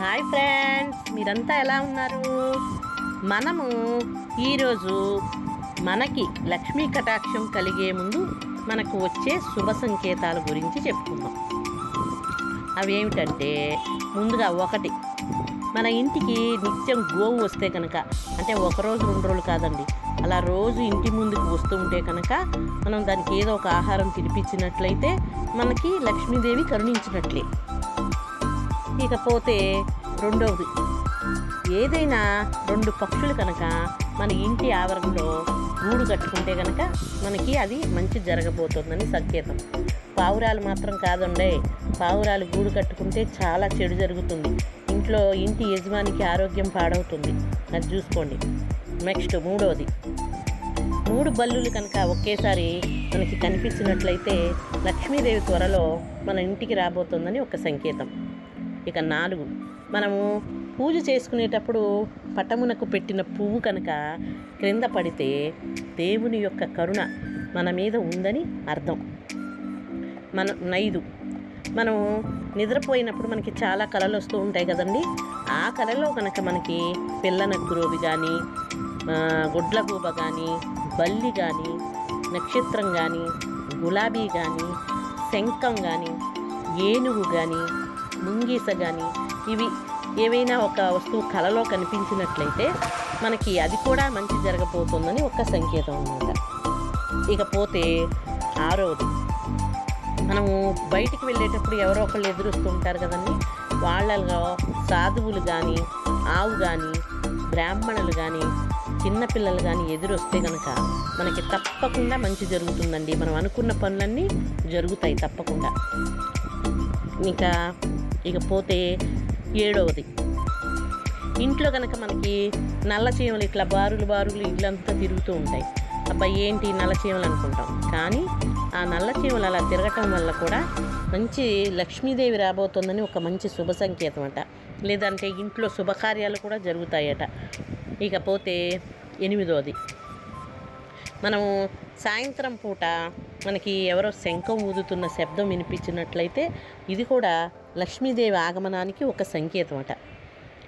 Hi friends మీరంతా ఎలా ఉన్నారు? మనము ఈరోజు మనకి లక్ష్మీ కటాక్షం కలిగే ముందు మనకు వచ్చే శుభ సంకేతాల గురించి చెప్పుకుందాం. అవి ఏమిటంటే ముందుగా ఒకటి మన ఇంటికి నిత్యం గోవు వస్తే కనుక అంటే ఒకరోజు రెండు రోజులు కాదండి అలా రోజు ఇంటి ముందుకు వస్తూ ఉంటే కనుక మనం దానికి ఏదో ఒక ఆహారం తినిపించినట్లయితే మనకి లక్ష్మీదేవి కరుణించినట్లే. ఇకపోతే రెండవది. ఏదైనా రెండు పక్షులు కనుక మన ఇంటి ఆవరణలో గూడు కట్టుకుంటే కనుక మనకి అది మంచి జరగబోతుందని సంకేతం. పావురాలు మాత్రం కాదండే పావురాలు గూడు కట్టుకుంటే చాలా చెడు జరుగుతుంది. ఇంట్లో ఇంటి యజమానికి ఆరోగ్యం పాడవుతుంది. అది చూసుకోండి. నెక్స్ట్ మూడవది. మూడు బల్లులు కనుక ఒకేసారి మనకి కనిపించినట్లయితే లక్ష్మీదేవి త్వరలో మన ఇంటికి రాబోతుందని ఒక సంకేతం. ఇక నాలుగు. మనము పూజ చేసుకునేటప్పుడు పటమునకు పెట్టిన పువ్వు కనుక క్రింద పడితే దేవుని యొక్క కరుణ మన మీద ఉందని అర్థం. మన నైదు మనము నిద్రపోయినప్పుడు మనకి చాలా కళలు వస్తూ ఉంటాయి కదండి. ఆ కళలో కనుక మనకి పిల్ల నగ్గురోవి కానీ గుడ్ల గూబ కానీ బల్లి కానీ నక్షత్రం కానీ గులాబీ కానీ శంఖం కానీ ఏనుగు కానీ ముంగీస కానీ ఇవి ఏవైనా ఒక వస్తువు కళలో కనిపించినట్లయితే మనకి అది కూడా మంచి జరగబోతుందని ఒక సంకేతం అన్నమాట. ఇకపోతే ఆరోది మనము బయటికి వెళ్ళేటప్పుడు ఎవరో ఒకళ్ళు ఎదురుస్తుంటారు కదండి. వాళ్ళలో సాధువులు కానీ ఆవు కానీ బ్రాహ్మణులు కానీ చిన్నపిల్లలు కానీ ఎదురొస్తే కనుక మనకి తప్పకుండా మంచి జరుగుతుందండి. మనం అనుకున్న పనులన్నీ జరుగుతాయి తప్పకుండా. ఇంకా ఇకపోతే ఏడవది. ఇంట్లో కనుక మనకి నల్ల చీమలు ఇట్లా బారులు బారులు ఇల్లంతా తిరుగుతూ ఉంటాయి. అబ్బాయి ఏంటి నల్ల చీమలు అనుకుంటాం. కానీ ఆ నల్ల చీమలు అలా తిరగటం వల్ల కూడా మంచి లక్ష్మీదేవి రాబోతుందని ఒక మంచి శుభ సంకేతం అట లేదంటే ఇంట్లో శుభకార్యాలు కూడా జరుగుతాయట. ఇకపోతే ఎనిమిదోది. మనము సాయంత్రం పూట మనకి ఎవరో శంఖం ఊదుతున్న శబ్దం వినిపించినట్లయితే ఇది కూడా లక్ష్మీదేవి ఆగమనానికి ఒక సంకేతం అట.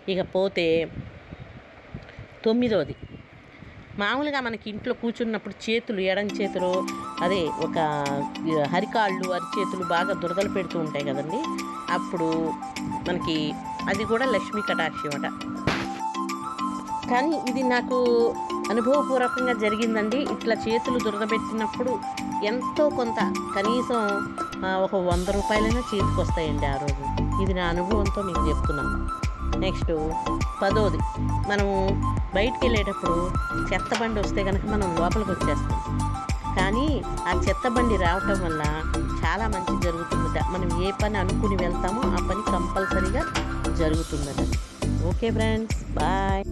ఇకపోతే తొమ్మిదవది మామూలుగా మనకి ఇంట్లో కూర్చున్నప్పుడు చేతులు ఎడం చేతులు అదే ఒక హరికాళ్ళు అరిచేతులు బాగా దురదలు పెడుతూ ఉంటాయి కదండి. అప్పుడు మనకి అది కూడా లక్ష్మీ కటాక్షం అట. కానీ ఇది నాకు అనుభవపూర్వకంగా జరిగిందండి. ఇట్లా చేతులు దురదపెట్టినప్పుడు ఎంతో కొంత కనీసం ఒక వంద రూపాయలైనా చేతికి వస్తాయండి ఆ రోజు. ఇది నా అనుభవంతో మీకు చెప్తున్నాను. నెక్స్ట్ పదోది. మనము బయటికి వెళ్ళేటప్పుడు చెత్త బండి వస్తే కనుక మనం లోపలికి వచ్చేస్తాం. కానీ ఆ చెత్త బండి రావటం వల్ల చాలా మంచి జరుగుతుందట. మనం ఏ పని అనుకుని వెళ్తామో ఆ పని కంపల్సరీగా జరుగుతుందట. Okay friends bye